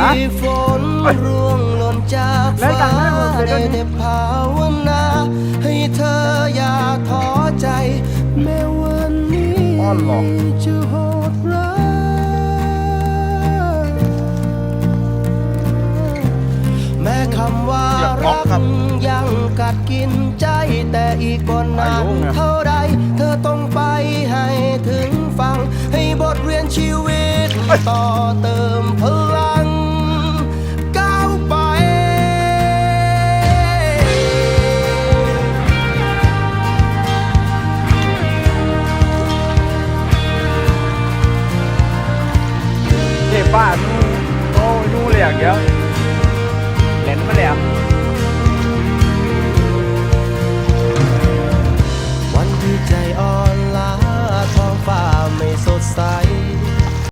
ฮะฝนร่วงหล่นจากแล้วฟ้ากันไม่ได้หมดเลยได้ด้วยนี่แต่ภาวนา ให้เธออย่าท้อใจ แม้วันนี้อ้อนเหรอจะโหดร้ายแม้คำว่าอยากบล็รัอกกครับยังกัดกินใจแต่อีกบนนาอายุนไงเท่าไรเธอต้องไปให้ถึงฟัง ให้บทเรียนชีวิตต่อเติมพลั บ้านโอ้ยนู้นเลยอย่างเดียวเล่นมาแล้ว